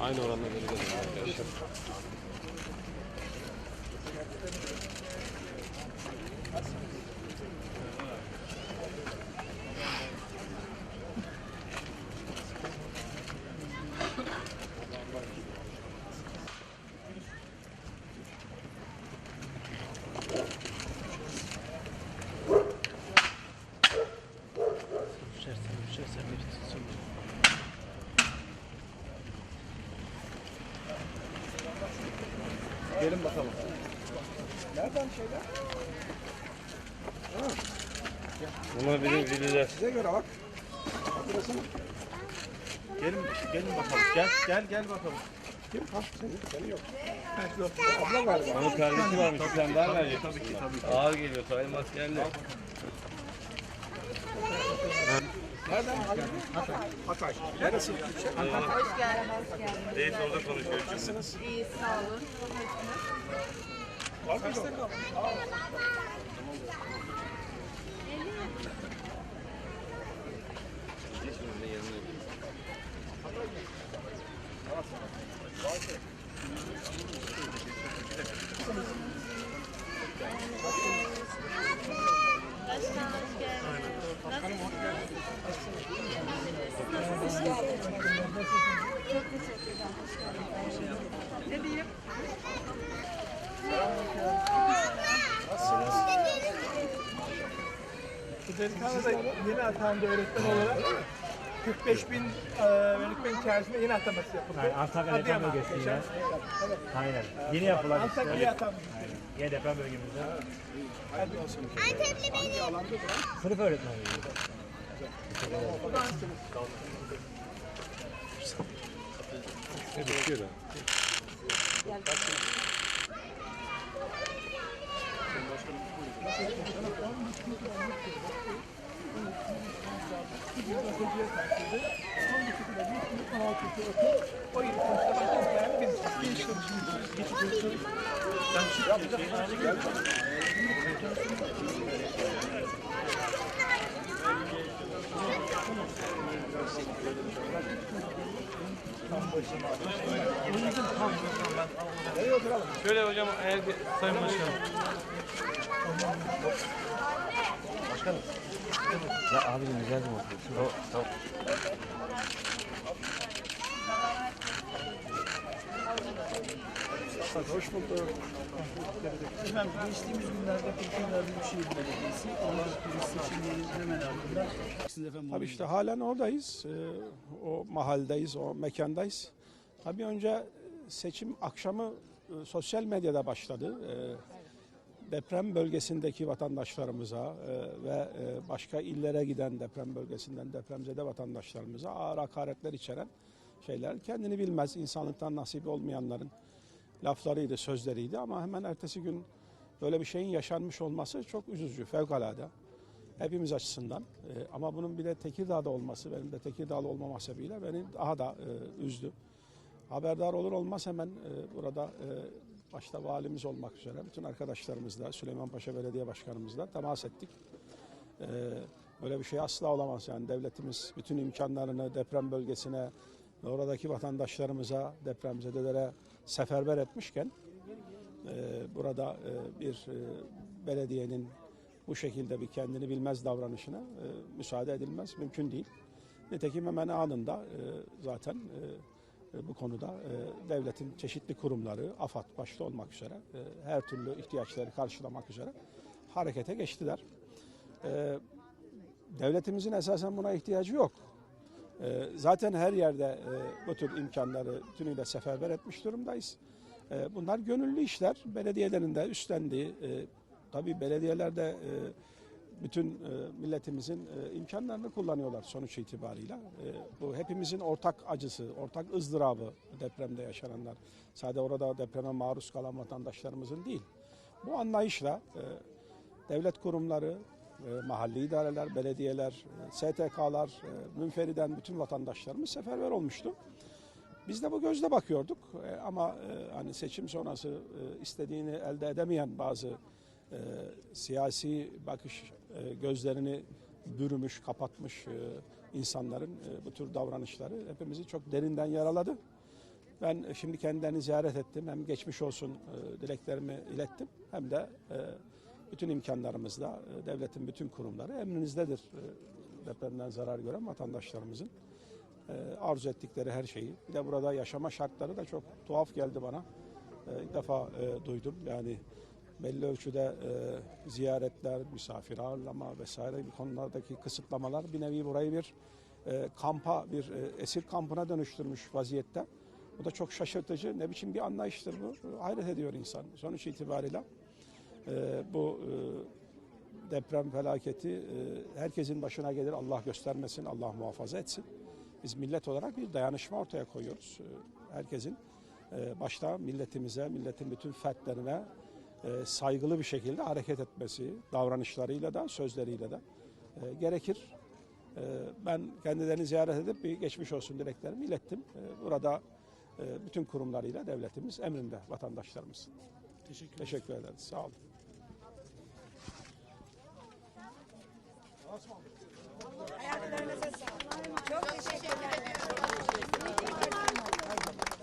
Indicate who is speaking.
Speaker 1: Aynı oranda geri geliyor arkadaşlar.
Speaker 2: Gelin bakalım. Nereden şeyler?
Speaker 1: Bunlar bizim vililer.
Speaker 2: Size göre bak. Burası mı? Gelin, gelin bakalım. Gel, gel, gel bakalım. Kim? Ha, senin, senin yok. Ha, yok. Abla galiba.
Speaker 1: Onun kardeşi varmış bir tane daha verecek.
Speaker 2: Tabii ki, tabii ki.
Speaker 1: Ağır geliyor sayılmaz geldi.
Speaker 2: Nereden? Hatay. Hatay. Neresi? Hatay.
Speaker 3: Hoş geldin, hoş geldin.
Speaker 1: Reis orada konuşuyor.
Speaker 2: Nasılsınız?
Speaker 3: İyi, sağ olun.
Speaker 2: Var mı yok?
Speaker 4: Bu delikanlı da yeni atandı öğretmen olarak. 45 bin e, öğretmen içerisinde yeni ataması yapıldı.
Speaker 5: Yani Antakya deprem
Speaker 4: Adıyaman,
Speaker 5: bölgesinde.
Speaker 4: geçen-
Speaker 5: Aynen. Yeni yapılan
Speaker 4: Antakya'ya atanmış.
Speaker 5: yeni deprem bölgemizde.
Speaker 2: Antepli benim.
Speaker 5: Sınıf öğretmeni.
Speaker 4: O yıl sonuçta başka yani biz geniş konuşmuşuz.
Speaker 1: Şöyle hocam eğer sayın başkanım.
Speaker 5: Ya abicim güzel mi oturuyorsun?
Speaker 1: Tamam.
Speaker 2: Hoş bulduk.
Speaker 6: Efendim geçtiğimiz günlerde Tekirdağ Büyükşehir Belediyesi Allah turist seçimlerinin hemen ardından efendim
Speaker 2: Tabii işte halen oradayız. Ee, o mahalledeyiz, o mekandayız. Tabii önce seçim akşamı e, sosyal medyada başladı. Ee, deprem bölgesindeki vatandaşlarımıza e, ve e, başka illere giden deprem bölgesinden depremzede vatandaşlarımıza ağır hakaretler içeren şeyler. Kendini bilmez, insanlıktan nasip olmayanların laflarıydı, sözleriydi ama hemen ertesi gün böyle bir şeyin yaşanmış olması çok üzücü, fevkalade hepimiz açısından. Ee, ama bunun bir de Tekirdağ'da olması, benim de Tekirdağlı olmama sebebiyle beni daha da e, üzdü. Haberdar olur olmaz hemen e, burada e, başta valimiz olmak üzere bütün arkadaşlarımızla, Süleymanpaşa Belediye Başkanımızla temas ettik. E, böyle bir şey asla olamaz yani devletimiz bütün imkanlarını deprem bölgesine ve oradaki vatandaşlarımıza, depremzedelere seferber etmişken e, burada e, bir e, belediyenin bu şekilde bir kendini bilmez davranışına e, müsaade edilmez, mümkün değil. Nitekim hemen anında e, zaten e, bu konuda e, devletin çeşitli kurumları, AFAD başta olmak üzere e, her türlü ihtiyaçları karşılamak üzere harekete geçtiler. E, devletimizin esasen buna ihtiyacı yok. E, zaten her yerde e, bu tür imkanları tümüyle seferber etmiş durumdayız. E, bunlar gönüllü işler. Belediyelerin de üstlendiği, e, tabii belediyeler de e, bütün e, milletimizin e, imkanlarını kullanıyorlar sonuç itibarıyla. E, bu hepimizin ortak acısı, ortak ızdırabı depremde yaşananlar. Sadece orada depreme maruz kalan vatandaşlarımızın değil. Bu anlayışla e, devlet kurumları, mahalli idareler, belediyeler, STK'lar, münferiden bütün vatandaşlarımız seferber olmuştu. Biz de bu gözle bakıyorduk ama hani seçim sonrası istediğini elde edemeyen bazı e, siyasi bakış e, gözlerini bürümüş, kapatmış e, insanların e, bu tür davranışları hepimizi çok derinden yaraladı. Ben şimdi kendilerini ziyaret ettim. Hem geçmiş olsun e, dileklerimi ilettim hem de e, bütün imkanlarımızla e, devletin bütün kurumları emrinizdedir e, depremden zarar gören vatandaşlarımızın e, arzu ettikleri her şeyi. Bir de burada yaşama şartları da çok tuhaf geldi bana. E, ilk defa e, duydum. Yani belli ölçüde e, ziyaretler, misafir ağırlama vesaire gibi konulardaki kısıtlamalar bir nevi burayı bir e, kampa, bir e, esir kampına dönüştürmüş vaziyette. Bu da çok şaşırtıcı. Ne biçim bir anlayıştır bu? Hayret ediyor insan. Sonuç itibariyle e, bu e, deprem felaketi e, herkesin başına gelir. Allah göstermesin, Allah muhafaza etsin. Biz millet olarak bir dayanışma ortaya koyuyoruz. E, Herkesin e, başta milletimize, milletin bütün fertlerine e, saygılı bir şekilde hareket etmesi, davranışlarıyla da sözleriyle de e, gerekir. E, ben kendilerini ziyaret edip bir geçmiş olsun dileklerimi ilettim. Burada bütün kurumlarıyla devletimiz emrinde vatandaşlarımız.
Speaker 6: Teşekkür,
Speaker 2: Teşekkür ederiz. Sağ olun. Ayaklarınıza sağlık. Çok.